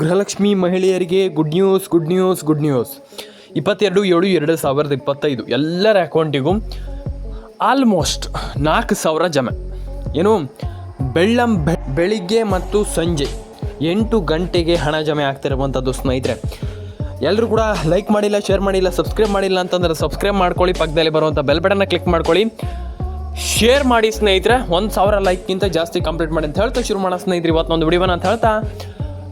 ಗೃಹಲಕ್ಷ್ಮಿ ಮಹಿಳೆಯರಿಗೆ good news good news good news ಇಪ್ಪತ್ತೆರಡು, ಏಳು, ಎರಡು ಸಾವಿರದ ಇಪ್ಪತ್ತೈದು. ಎಲ್ಲರ ಅಕೌಂಟಿಗೂ ಆಲ್ಮೋಸ್ಟ್ ನಾಲ್ಕು ಸಾವಿರ ಜಮೆ. ಏನು? ಬೆಳ್ಳಂ ಬೆಳಿಗ್ಗೆ ಮತ್ತು ಸಂಜೆ ಎಂಟು ಗಂಟೆಗೆ ಹಣ ಜಮೆ ಆಗ್ತಿರುವಂಥದ್ದು ಸ್ನೇಹಿತರೆ. ಎಲ್ಲರೂ ಕೂಡ ಲೈಕ್ ಮಾಡಿಲ್ಲ ಶೇರ್ ಮಾಡಿಲ್ಲ ಸಬ್ಸ್ಕ್ರೈಬ್ ಮಾಡಿಲ್ಲ ಅಂತಂದ್ರೆ ಸಬ್ಸ್ಕ್ರೈಬ್ ಮಾಡ್ಕೊಳ್ಳಿ, ಪಕ್ಕದಲ್ಲಿ ಬರುವಂಥ ಬೆಲ್ ಬಟನ್ನ ಕ್ಲಿಕ್ ಮಾಡ್ಕೊಳ್ಳಿ. ಶೇರ್ ಮಾಡಿ ಸ್ನೇಹಿತರೆ, ಒಂದು ಸಾವಿರ ಲೈಕ್ಗಿಂತ ಜಾಸ್ತಿ ಕಂಪ್ಲೀಟ್ ಮಾಡಿ ಅಂತ ಹೇಳ್ತಾ ಶುರು ಮಾಡೋ ಸ್ನೇಹಿತರೆ, ಇವತ್ತೊಂದು ವಿಡಿಯೋನ ಅಂತ ಹೇಳ್ತಾ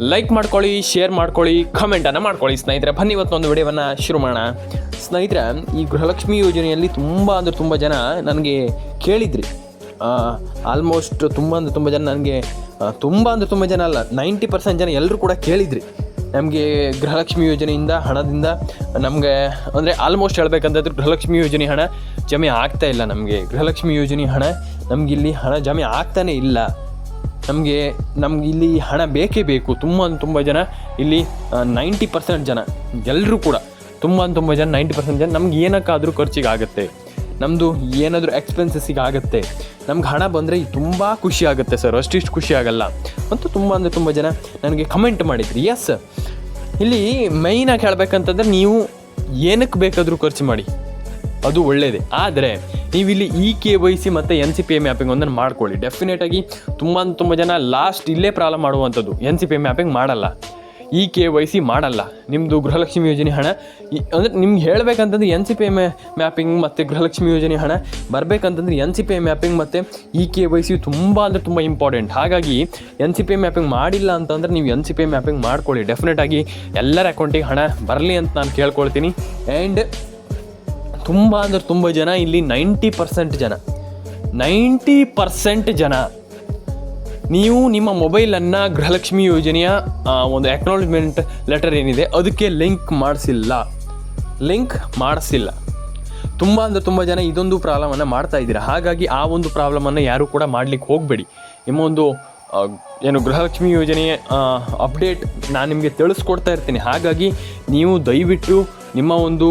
ಲೈಕ್ ಮಾಡ್ಕೊಳ್ಳಿ ಶೇರ್ ಮಾಡ್ಕೊಳ್ಳಿ ಕಮೆಂಟನ್ನು ಮಾಡ್ಕೊಳ್ಳಿ ಸ್ನೇಹಿತರೆ. ಬನ್ನಿ ಇವತ್ತೊಂದು ವಿಡಿಯೋವನ್ನು ಶುರು ಮಾಡೋಣ. ಸ್ನೇಹಿತರೆ, ಈ ಗೃಹಲಕ್ಷ್ಮಿ ಯೋಜನೆಯಲ್ಲಿ ತುಂಬ ಅಂದರೆ ತುಂಬ ಜನ ನನಗೆ ಕೇಳಿದ್ರಿ. ಆಲ್ಮೋಸ್ಟ್ ತುಂಬ ಅಂದರೆ ತುಂಬ ಜನ ನನಗೆ ತುಂಬ ಅಂದರೆ ತುಂಬ ಜನ ಅಲ್ಲ ನೈಂಟಿ ಪರ್ಸೆಂಟ್ ಜನ ಎಲ್ಲರೂ ಕೂಡ ಕೇಳಿದ್ರಿ. ನಮಗೆ ಗೃಹಲಕ್ಷ್ಮಿ ಯೋಜನೆಯಿಂದ, ಹಣದಿಂದ, ನಮಗೆ ಅಂದರೆ ಆಲ್ಮೋಸ್ಟ್ ಹೇಳ್ಬೇಕಂತಂದ್ರೆ ಗೃಹಲಕ್ಷ್ಮಿ ಯೋಜನೆ ಹಣ ಜಮೆ ಆಗ್ತಾ ಇಲ್ಲ ನಮಗೆ. ಗೃಹಲಕ್ಷ್ಮಿ ಯೋಜನೆ ಹಣ ನಮಗಿಲ್ಲಿ ಹಣ ಜಮೆ ಆಗ್ತಾನೇ ಇಲ್ಲ. ನಮಗೆ, ನಮ್ಗೆ ಇಲ್ಲಿ ಹಣ ಬೇಕೇ ಬೇಕು. ತುಂಬ ತುಂಬ ಜನ ಇಲ್ಲಿ ನೈಂಟಿ ಪರ್ಸೆಂಟ್ ಜನ ಎಲ್ಲರೂ ಕೂಡ ತುಂಬ ತುಂಬ ಜನ, ನೈಂಟಿ ಪರ್ಸೆಂಟ್ ಜನ ನಮ್ಗೆ ಏನಕ್ಕಾದರೂ ಖರ್ಚಿಗೆ ಆಗುತ್ತೆ. ನಮ್ಮದು ಏನಾದರೂ ಎಕ್ಸ್ಪೆನ್ಸಸ್ಸಿಗೆ ಆಗುತ್ತೆ. ನಮ್ಗೆ ಹಣ ಬಂದರೆ ತುಂಬ ಖುಷಿ ಆಗುತ್ತೆ ಸರ್. ಅಷ್ಟಿಷ್ಟು ಖುಷಿ ಆಗಲ್ಲ. ಮತ್ತು ತುಂಬ ಅಂದರೆ ತುಂಬ ಜನ ನನಗೆ ಕಮೆಂಟ್ ಮಾಡಿದ್ರಿ. ಎಸ್ ಇಲ್ಲಿ ಮೈನಾಗಿ ಹೇಳಬೇಕಂತಂದ್ರೆ ನೀವು ಏನಕ್ಕೆ ಬೇಕಾದರೂ ಖರ್ಚು ಮಾಡಿ. ಅದು ಒಳ್ಳೆಯದೇ ಆದರೆ ನೀವಿಲ್ಲಿ ಇ ಕೆ ವೈ ಸಿ ಮತ್ತು N C P A mapping ಒಂದನ್ನು ಮಾಡ್ಕೊಳ್ಳಿ. ಡೆಫಿನೆಟಾಗಿ ತುಂಬ ತುಂಬ ಜನ ಲಾಸ್ಟ್ ಇಲ್ಲೇ ಪ್ರಾಬ್ಲಮ್ ಮಾಡುವಂಥದ್ದು N C P A mapping ಮಾಡಲ್ಲ. ಇ ಕೆ ವೈ ಸಿ ಮಾಡಲ್ಲ. ನಿಮ್ಮದು ಗೃಹಲಕ್ಷ್ಮಿ ಯೋಜನೆ ಹಣ, ಈ- ಅಂದರೆ ನಿಮ್ಗೆ ಹೇಳಬೇಕಂತಂದ್ರೆ N C P A mapping ಮತ್ತು ಗೃಹಲಕ್ಷ್ಮಿ ಯೋಜನೆ ಹಣ, ಬರಬೇಕಂತಂದ್ರೆ N C P A mapping ಮತ್ತು ಇ ಕೆ ವೈ ಸಿ ತುಂಬ ಅಂದರೆ ತುಂಬ ಇಂಪಾರ್ಟೆಂಟ್ ಹಾಗಾಗಿ N C P A mapping ಮಾಡಿಲ್ಲ ಅಂತಂದ್ರೆ ನೀವು N C P A mapping ಮಾಡ್ಕೊಳ್ಳಿ. ಡೆಫಿನೆಟಾಗಿ ಎಲ್ಲರ ಅಕೌಂಟಿಗೆ ಹಣ ಬರಲಿ ಅಂತ ನಾನು ಕೇಳ್ಕೊಳ್ತೀನಿ. ಆ್ಯಂಡ್ ತುಂಬ ಅಂದರೆ ತುಂಬ ಜನ, ಇಲ್ಲಿ ನೈಂಟಿ ಪರ್ಸೆಂಟ್ ಜನ. ನೈಂಟಿ ಪರ್ಸೆಂಟ್ ಜನ. ನೀವು ನಿಮ್ಮ ಮೊಬೈಲನ್ನು ಗೃಹಲಕ್ಷ್ಮಿ ಯೋಜನೆಯ ಒಂದು ಎಕ್ನಾಲಜ್ಮೆಂಟ್ ಲೆಟರ್ ಏನಿದೆ, ಅದಕ್ಕೆ ಲಿಂಕ್ ಮಾಡಿಸಿಲ್ಲ. ಲಿಂಕ್ ಮಾಡಿಸಿಲ್ಲ. ತುಂಬ ಅಂದರೆ ತುಂಬ ಜನ ಇದೊಂದು ಪ್ರಾಬ್ಲಮನ್ನು ಮಾಡ್ತಾ ಇದ್ದೀರಾ. ಹಾಗಾಗಿ ಆ ಒಂದು ಪ್ರಾಬ್ಲಮನ್ನು ಯಾರೂ ಕೂಡ ಮಾಡಲಿಕ್ಕೆ ಹೋಗಬೇಡಿ. ನಿಮ್ಮ ಒಂದು ಏನು ಗೃಹಲಕ್ಷ್ಮಿ ಯೋಜನೆಯ ಅಪ್ಡೇಟ್ ನಾನು ನಿಮಗೆ ತಿಳಿಸ್ಕೊಡ್ತಾ ಇರ್ತೀನಿ. ಹಾಗಾಗಿ ನೀವು ದಯವಿಟ್ಟು ನಿಮ್ಮ ಒಂದು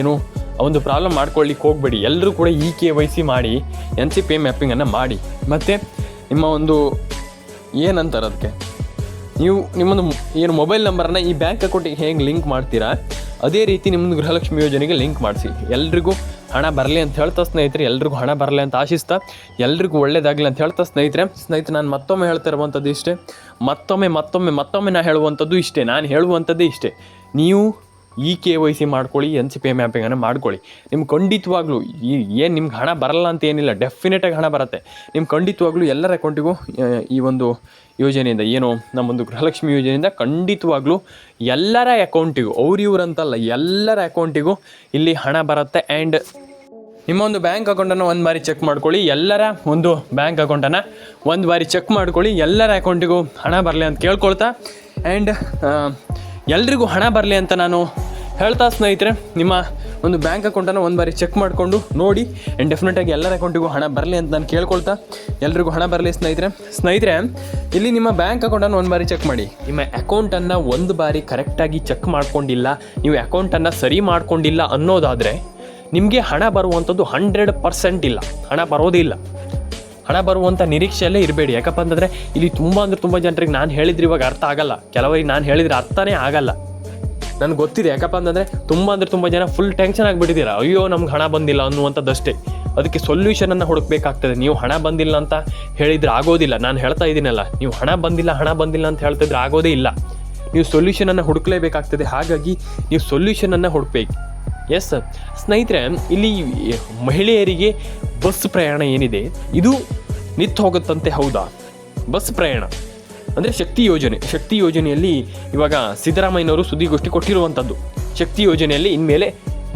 ಏನು ಒಂದು ಪ್ರಾಬ್ಲಮ್ ಮಾಡ್ಕೊಳ್ಳಿಕ್ಕೆ ಹೋಗಬೇಡಿ. ಎಲ್ಲರೂ ಕೂಡ ಇ ಕೆ ವೈ ಸಿ ಮಾಡಿ ಎನ್ ಸಿ ಪೇ ಮ್ಯಾಪಿಂಗನ್ನು ಮಾಡಿ. ಮತ್ತು ನಿಮ್ಮ ಒಂದು ಏನಂತಾರೆ ಅದಕ್ಕೆ ನೀವು ನಿಮ್ಮೊಂದು ಏನು ಮೊಬೈಲ್ ನಂಬರನ್ನು ಈ ಬ್ಯಾಂಕ್ ಅಕೌಂಟಿಗೆ ಹೇಗೆ ಲಿಂಕ್ ಮಾಡ್ತೀರಾ? ಅದೇ ರೀತಿ ನಿಮ್ಮದು ಗೃಹಲಕ್ಷ್ಮಿ ಯೋಜನೆಗೆ ಲಿಂಕ್ ಮಾಡಿಸಿ. ಎಲ್ರಿಗೂ ಹಣ ಬರಲಿ ಅಂತ ಹೇಳ್ತಾ ಸ್ನೇಹಿತರೆ, ಎಲ್ರಿಗೂ ಹಣ ಬರಲಿ ಅಂತ ಆಶಿಸ್ತಾ, ಎಲ್ರಿಗೂ ಒಳ್ಳೇದಾಗಲಿ ಅಂತ ಹೇಳ್ತಾ ಸ್ನೇಹಿತರೆ. ಸ್ನೇಹಿತರೆ, ನಾನು ಮತ್ತೊಮ್ಮೆ ಹೇಳ್ತಾ ಇರುವಂಥದ್ದು ಇಷ್ಟೇ. ಮತ್ತೊಮ್ಮೆ ಮತ್ತೊಮ್ಮೆ ಮತ್ತೊಮ್ಮೆ ನಾನು ಹೇಳುವಂಥದ್ದು ಇಷ್ಟೇ. ನಾನು ಹೇಳುವಂಥದ್ದೇ ಇಷ್ಟೇ. ನೀವು ಇ ಕೆ ವೈ ಸಿ ಮಾಡ್ಕೊಳ್ಳಿ, ಎನ್ ಸಿ ಪಿ ಮ್ಯಾಪಿಂಗನ್ನು ಮಾಡ್ಕೊಳ್ಳಿ. ನಿಮ್ಗೆ ಖಂಡಿತವಾಗ್ಲೂ ಈ ಏನು ನಿಮ್ಗೆ ಹಣ ಬರಲ್ಲ ಅಂತ ಏನಿಲ್ಲ ಡೆಫಿನೆಟಾಗಿ ಹಣ ಬರುತ್ತೆ. ನಿಮ್ಮ ಖಂಡಿತವಾಗ್ಲೂ ಎಲ್ಲರ ಅಕೌಂಟಿಗೂ ಈ ಒಂದು ಯೋಜನೆಯಿಂದ, ಏನು ನಮ್ಮೊಂದು ಗೃಹಲಕ್ಷ್ಮಿ ಯೋಜನೆಯಿಂದ ಖಂಡಿತವಾಗ್ಲೂ ಎಲ್ಲರ ಅಕೌಂಟಿಗೂ ಅವ್ರು ಇವ್ರಂತಲ್ಲ ಎಲ್ಲರ ಅಕೌಂಟಿಗೂ ಇಲ್ಲಿ ಹಣ ಬರುತ್ತೆ. ಆ್ಯಂಡ್ ನಿಮ್ಮ ಒಂದು ಬ್ಯಾಂಕ್ ಅಕೌಂಟನ್ನು ಒಂದು ಬಾರಿ ಚೆಕ್ ಮಾಡ್ಕೊಳ್ಳಿ. ಎಲ್ಲರ ಒಂದು ಬ್ಯಾಂಕ್ ಅಕೌಂಟನ್ನು ಒಂದು ಬಾರಿ ಚೆಕ್ ಮಾಡ್ಕೊಳ್ಳಿ. ಎಲ್ಲರ ಅಕೌಂಟಿಗೂ ಹಣ ಬರಲಿ ಅಂತ ಕೇಳ್ಕೊಳ್ತಾ. ಆ್ಯಂಡ್ ಎಲ್ರಿಗೂ ಹಣ ಬರಲಿ ಅಂತ ನಾನು ಹೇಳ್ತಾ ಸ್ನೇಹಿತರೆ, ನಿಮ್ಮ ಒಂದು ಬ್ಯಾಂಕ್ ಅಕೌಂಟನ್ನು ಒಂದು ಬಾರಿ ಚೆಕ್ ಮಾಡಿಕೊಂಡು ನೋಡಿ ಆ್ಯಂಡ್ ಡೆಫಿನೆಟಾಗಿ ಎಲ್ಲರ ಅಕೌಂಟಿಗೂ ಹಣ ಬರಲಿ ಅಂತ ನಾನು ಕೇಳ್ಕೊಳ್ತಾ ಎಲ್ರಿಗೂ ಹಣ ಬರಲಿ ಸ್ನೇಹಿತರೆ. ಸ್ನೇಹಿತರೆ, ಇಲ್ಲಿ ನಿಮ್ಮ ಬ್ಯಾಂಕ್ ಅಕೌಂಟನ್ನು ಒಂದು ಬಾರಿ ಚೆಕ್ ಮಾಡಿ. ನಿಮ್ಮ ಅಕೌಂಟನ್ನು ಒಂದು ಬಾರಿ ಕರೆಕ್ಟಾಗಿ ಚೆಕ್ ಮಾಡ್ಕೊಂಡಿಲ್ಲ, ನೀವು ಅಕೌಂಟನ್ನು ಸರಿ ಮಾಡ್ಕೊಂಡಿಲ್ಲ ಅನ್ನೋದಾದರೆ ನಿಮಗೆ ಹಣ ಬರುವಂಥದ್ದು ಹಂಡ್ರೆಡ್ ಪರ್ಸೆಂಟ್ ಇಲ್ಲ. ಹಣ ಬರೋದಿಲ್ಲ ಹಣ ಬರುವಂಥ ನಿರೀಕ್ಷೆಯಲ್ಲೇ ಇರಬೇಡಿ. ಯಾಕಪ್ಪ ಅಂತಂದರೆ ಇಲ್ಲಿ ತುಂಬ ಅಂದರೆ ತುಂಬ ಜನರಿಗೆ ನಾನು ಹೇಳಿದ್ರೆ ಇವಾಗ ಅರ್ಥ ಆಗಲ್ಲ. ಕೆಲವರಿಗೆ ನಾನು ಹೇಳಿದರೆ ಅರ್ಥನೇ ಆಗಲ್ಲ. ನನಗೆ ಗೊತ್ತಿದೆ. ಯಾಕಪ್ಪ ಅಂತಂದರೆ ತುಂಬ ಅಂದರೆ ತುಂಬ ಜನ ಫುಲ್ ಟೆನ್ಷನ್ ಆಗಿಬಿಟ್ಟಿದ್ದೀರಾ. ಅಯ್ಯೋ, ನಮ್ಗೆ ಹಣ ಬಂದಿಲ್ಲ ಅನ್ನುವಂಥದ್ದಷ್ಟೇ. ಅದಕ್ಕೆ ಸೊಲ್ಯೂಷನನ್ನು ಹುಡುಕಬೇಕಾಗ್ತದೆ. ನೀವು ಹಣ ಬಂದಿಲ್ಲ ಅಂತ ಹೇಳಿದರೆ ಆಗೋದಿಲ್ಲ. ನಾನು ಹೇಳ್ತಾ ಇದ್ದೀನಲ್ಲ, ನೀವು ಹಣ ಬಂದಿಲ್ಲ ಹಣ ಬಂದಿಲ್ಲ ಅಂತ ಹೇಳ್ತಿದ್ರೆ ಆಗೋದೇ ಇಲ್ಲ. ನೀವು ಸೊಲ್ಯೂಷನನ್ನು ಹುಡುಕಲೇಬೇಕಾಗ್ತದೆ. ಹಾಗಾಗಿ ನೀವು ಸೊಲ್ಯೂಷನನ್ನು ಹುಡುಕಬೇಕು. ಎಸ್ ಸರ್ ಸ್ನೇಹಿತರೆ, ಇಲ್ಲಿ ಮಹಿಳೆಯರಿಗೆ ಬಸ್ ಪ್ರಯಾಣ ಏನಿದೆ? ಇದು ನಿಂತು ಹೋಗುತ್ತಂತೆ, ಹೌದಾ? ಬಸ್ ಪ್ರಯಾಣ. ಅಂದರೆ ಶಕ್ತಿ ಯೋಜನೆ. ಶಕ್ತಿ ಯೋಜನೆಯಲ್ಲಿ ಇವಾಗ ಸಿದ್ದರಾಮಯ್ಯನವರು ಸುದ್ದಿಗೋಷ್ಠಿ ಕೊಟ್ಟಿರುವಂಥದ್ದು ಶಕ್ತಿ ಯೋಜನೆಯಲ್ಲಿ ಇನ್ಮೇಲೆ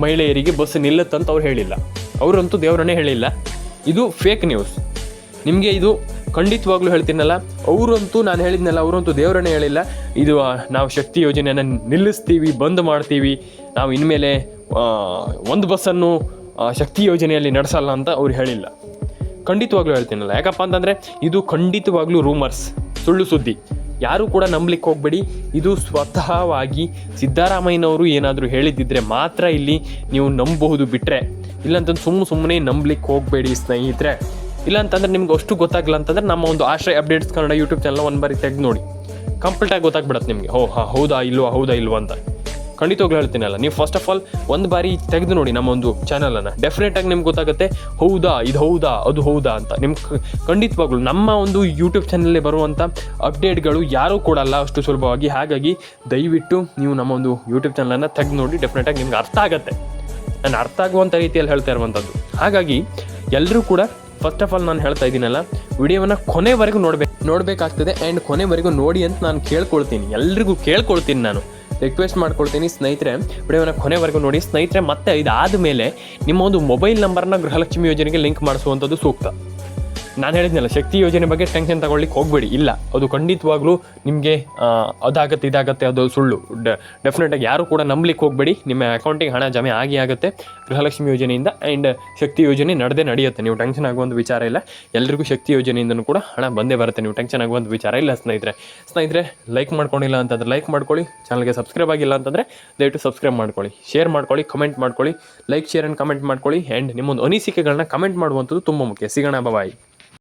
ಮಹಿಳೆಯರಿಗೆ ಬಸ್ ನಿಲ್ಲತ್ತಂತ ಅವ್ರು ಹೇಳಿಲ್ಲ. ಅವರಂತೂ ದೇವರನ್ನೇ ಹೇಳಿಲ್ಲ. ಇದು ಫೇಕ್ ನ್ಯೂಸ್ ನಿಮಗೆ ಇದು ಖಂಡಿತವಾಗ್ಲೂ ಹೇಳ್ತೀನಲ್ಲ, ಅವರಂತೂ ನಾನು ಹೇಳಿದ್ನಲ್ಲ, ಅವರಂತೂ ದೇವರನ್ನೇ ಹೇಳಿಲ್ಲ. ಇದು ನಾವು ಶಕ್ತಿ ಯೋಜನೆಯನ್ನು ನಿಲ್ಲಿಸ್ತೀವಿ, ಬಂದ್ ಮಾಡ್ತೀವಿ. ನಾವು ಇನ್ಮೇಲೆ ಒಂದು ಬಸ್ಸನ್ನು ಶಕ್ತಿ ಯೋಜನೆಯಲ್ಲಿ ನಡೆಸಲ್ಲ ಅಂತ ಅವ್ರು ಹೇಳಿಲ್ಲ. ಖಂಡಿತವಾಗ್ಲೂ ಹೇಳ್ತೀನಲ್ಲ. ಯಾಕಪ್ಪ ಅಂತಂದರೆ, ಇದು ಖಂಡಿತವಾಗ್ಲೂ ರೂಮರ್ಸ್ ಸುಳ್ಳು ಸುದ್ದಿ. ಯಾರೂ ಕೂಡ ನಂಬಲಿಕ್ಕೆ ಹೋಗಬೇಡಿ. ಇದು ಸ್ವತಃವಾಗಿ ಸಿದ್ದರಾಮಯ್ಯನವರು ಏನಾದರೂ ಹೇಳಿದ್ದಿದ್ರೆ ಮಾತ್ರ ಇಲ್ಲಿ ನೀವು ನಂಬಬಹುದು ಬಿಟ್ಟರೆ ಇಲ್ಲಂತಂದು ಸುಮ್ಮನೆ ಸುಮ್ಮನೆ ನಂಬಲಿಕ್ಕೆ ಹೋಗಬೇಡಿ ಸ್ನೇಹಿತರೆ. ಇಲ್ಲ ಅಂತಂದ್ರೆ ನಿಮ್ಗೆ ಅಷ್ಟು ಗೊತ್ತಾಗಲ್ಲ ಅಂತಂದ್ರೆ ನಮ್ಮ ಒಂದು ಆಶ್ರಯ ಅಪ್ಡೇಟ್ಸ್ ಕನ್ನಡ ಯೂಟ್ಯೂಬ್ ಚಾನಲ್ ಒಂದು ಬಾರಿ ತೆಗೆದು ನೋಡಿ. ಕಂಪ್ಲೀಟಾಗಿ ಗೊತ್ತಾಗ್ಬಿಡತ್ತೆ ನಿಮಗೆ. ಹೋ ಹಾ ಹೌದಾ, ಇಲ್ವಾ ಹೌದಾ, ಇಲ್ವಾ ಅಂತ. ಖಂಡಿತವಾಗ್ಲೂ ಹೇಳ್ತೀನಲ್ಲ ನೀವು ಫಸ್ಟ್ ಆಫ್ ಆಲ್ ಒಂದು ಬಾರಿ ತೆಗೆದು ನೋಡಿ ನಮ್ಮ ಒಂದು ಚಾನಲನ್ನು ಡೆಫಿನೆಟಾಗಿ ನಿಮ್ಗೆ ಗೊತ್ತಾಗುತ್ತೆ, ಹೌದಾ, ಇದು ಹೌದಾ, ಅದು ಹೌದಾ ಅಂತ. ನಿಮ್ಗೆ ಖಂಡಿತವಾಗ್ಲೂ ನಮ್ಮ ಒಂದು ಯೂಟ್ಯೂಬ್ ಚಾನಲಲ್ಲಿ ಬರುವಂಥ ಅಪ್ಡೇಟ್ಗಳು ಯಾರೂ ಕೊಡಲ್ಲ ಅಷ್ಟು ಸುಲಭವಾಗಿ. ಹಾಗಾಗಿ ದಯವಿಟ್ಟು ನೀವು ನಮ್ಮ ಒಂದು ಯೂಟ್ಯೂಬ್ ಚಾನಲನ್ನು ತೆಗೆದು ನೋಡಿ ಡೆಫಿನೆಟಾಗಿ ನಿಮ್ಗೆ ಅರ್ಥ ಆಗುತ್ತೆ. ನಾನು ಅರ್ಥ ಆಗುವಂಥ ರೀತಿಯಲ್ಲಿ ಹೇಳ್ತಾ ಇರುವಂಥದ್ದು ಹಾಗಾಗಿ ಎಲ್ಲರೂ ಕೂಡ ಫಸ್ಟ್ ಆಫ್ ಆಲ್ ನಾನು ಹೇಳ್ತಾ ಇದ್ದೀನಲ್ಲ, ವಿಡಿಯೋವನ್ನು ಕೊನೆವರೆಗೂ ನೋಡ್ಬೇಕು ನೋಡಬೇಕಾಗ್ತದೆ. ಆ್ಯಂಡ್ ಕೊನೆವರೆಗೂ ನೋಡಿ ಅಂತ ನಾನು ಕೇಳ್ಕೊಳ್ತೀನಿ. ಎಲ್ರಿಗೂ ಕೇಳ್ಕೊಳ್ತೀನಿ ನಾನು. ರಿಕ್ವೆಸ್ಟ್ ಮಾಡ್ಕೊಳ್ತೀನಿ ಸ್ನೇಹಿತರೆ. ವಿಡಿಯೋನ ಕೊನೆವರೆಗೂ ನೋಡಿ. ಸ್ನೇಹಿತರೆ, ಮತ್ತೆ ಇದಾದ ಮೇಲೆ ನಿಮ್ಮ ಒಂದು ಮೊಬೈಲ್ ನಂಬರ್ನ ಗೃಹಲಕ್ಷ್ಮಿ ಯೋಜನೆಗೆ ಲಿಂಕ್ ಮಾಡಿಸುವಂಥದ್ದು ಸೂಕ್ತ. ನಾನು ಹೇಳಿದ್ನಲ್ಲ, ಶಕ್ತಿ ಯೋಜನೆ ಬಗ್ಗೆ ಟೆನ್ಷನ್ ತಗೊಳ್ಳಿಕ್ಕೆ ಹೋಗಬೇಡಿ. ಇಲ್ಲ, ಅದು ಖಂಡಿತವಾಗ್ಲೂ ನಿಮಗೆ ಅದಾಗತ್ತೆ, ಇದಾಗತ್ತೆ, ಅದು ಸುಳ್ಳು. ಡೆಫಿನೆಟಾಗಿ ಯಾರು ಕೂಡ ನಂಬಲಿಕ್ಕೆ ಹೋಗಬೇಡಿ. ನಿಮ್ಮ ಅಕೌಂಟಿಗೆ ಹಣ ಜಮೆ ಆಗಿ ಆಗುತ್ತೆ. ಗೃಹಲಕ್ಷ್ಮಿ ಯೋಜನೆಯಿಂದ ಆ್ಯಂಡ್ ಶಕ್ತಿ ಯೋಜನೆ ನಡೆದೇ ನಡೆಯುತ್ತೆ. ನೀವು ಟೆನ್ಷನ್ ಆಗುವಂಥ ವಿಚಾರ ಇಲ್ಲ. ಎಲ್ರಿಗೂ ಶಕ್ತಿ ಯೋಜನೆಯಿಂದನೂ ಕೂಡ ಹಣ ಬಂದೇ ಬರುತ್ತೆ. ನೀವು ಟೆನ್ಷನ್ ಆಗುವಂಥ ವಿಚಾರ ಇಲ್ಲ ಸ್ನೇಹಿತರೆ. ಸ್ನೇಹಿತರೆ ಲೈಕ್ ಮಾಡ್ಕೊಂಡಿಲ್ಲ ಅಂತಂದ್ರೆ ಲೈಕ್ ಮಾಡ್ಕೊಳ್ಳಿ. ಚಾನಲ್ಗೆ ಸಬ್ಸ್ಕ್ರೈಬ್ ಆಗಿಲ್ಲ ಅಂತಂದರೆ ದಯವಿಟ್ಟು ಸಬ್ಸ್ಕ್ರೈಬ್ ಮಾಡ್ಕೊಳ್ಳಿ. ಶೇರ್ ಮಾಡ್ಕೊಳ್ಳಿ ಕಮೆಂಟ್ ಮಾಡ್ಕೊಳ್ಳಿ ಲೈಕ್ ಶೇರ್ ಆ್ಯಂಡ್ ಕಮೆಂಟ್ ಮಾಡ್ಕೊಳ್ಳಿ. ಆ್ಯಂಡ್ ನಿಮ್ಮೊಂದು ಅನಿಸಿಕೆಗಳನ್ನ ಕಮೆಂಟ್ ಮಾಡುವಂಥದ್ದು ತುಂಬ ಮುಖ್ಯ. ಸಿಗೋಣ ಬಾಯ್